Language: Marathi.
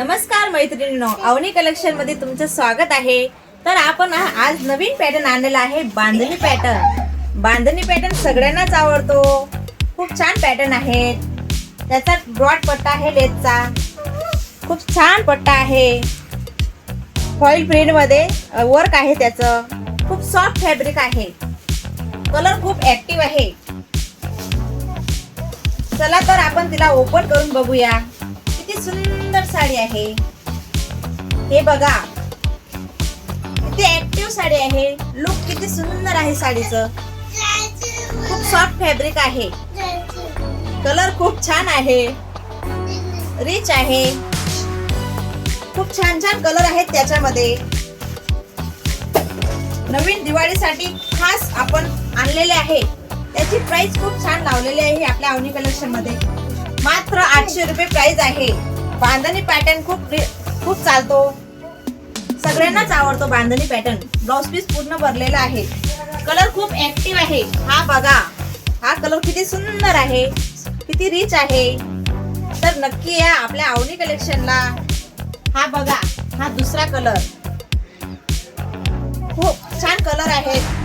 नमस्कार मैत्रिणींनो अवनी कलेक्शनमध्ये तुमचं स्वागत आहे. तर आपण आज नवीन पॅटर्न आणलेला आहे बांधणी पॅटर्न बांधणी पॅटर्न सगळ्यांनाच आवडतो. खूप छान पॅटर्न आहे त्याचा ब्रॉड पट्टा आहे लेसचा खूप छान पट्टा आहे. फॉईल प्रिंटमध्ये वर्क आहे त्याचं. खूप सॉफ्ट फॅब्रिक आहे. कलर खूप ऍक्टिव्ह आहे. चला तर आपण तिला ओपन करून बघूया. किती सुंदर साडी आहे. हे बघा. किती ऍक्टिव्ह साडी आहे. लुक किती सुंदर आहे साडीचं. खूप सॉफ्ट फॅब्रिक आहे. कलर खूप छान आहे. रिच आहे. खूप छान छान कलर आहेत त्याच्यामध्ये. नवीन दिवाळीसाठी खास आपण आणलेले आहे. त्याची प्राइस खूप छान लावलेली आहे आपल्या अवनी कलेक्शनमध्ये. मात्र आठशे रुपये प्राइस आहे. बांधणी पॅटर्न खूप खूप चालतो. सगळ्यांनाच आवडतो बांधणी पॅटर्न ब्लाउज पीस पूर्ण भरलेला आहे. कलर खूप ऍक्टिव्ह आहे. हा बघा. हा कलर किती सुंदर आहे. किती रिच आहे. तर नक्की या आपल्या आवडी कलेक्शनला हा बघा. हा दुसरा कलर खूप छान कलर आहेत